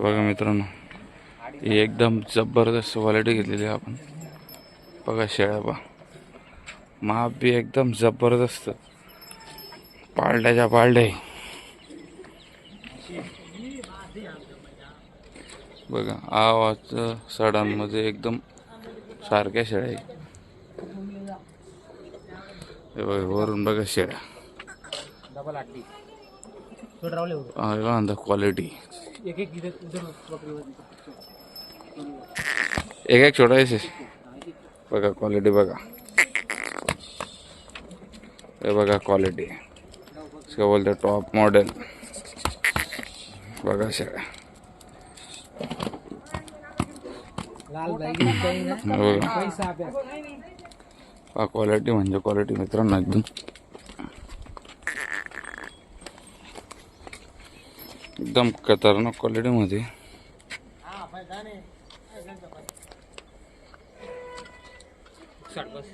बघा मित्रांनो ही एकदम जबरदस्त क्वालिटी घेतलेली आहे आपण. बघा शेळ्या बा माप बी एकदम जबरदस्त. पाळड्याच्या पालड्या आहे. बघा आवाज सडांमध्ये एकदम सारख्या शेळ्या आहे हे बघा वरून बघा शेळ्या. आला क्वालिटी एक एक एक एक बघा क्वालिटी बघा हे बघा क्वालिटी इसका बोलते टॉप मॉडेल बघा हे बघा क्वालिटी म्हणजे क्वालिटी मित्रांनो एकदम एकदम खतरनाक क्वालिटीमध्ये साठ बस.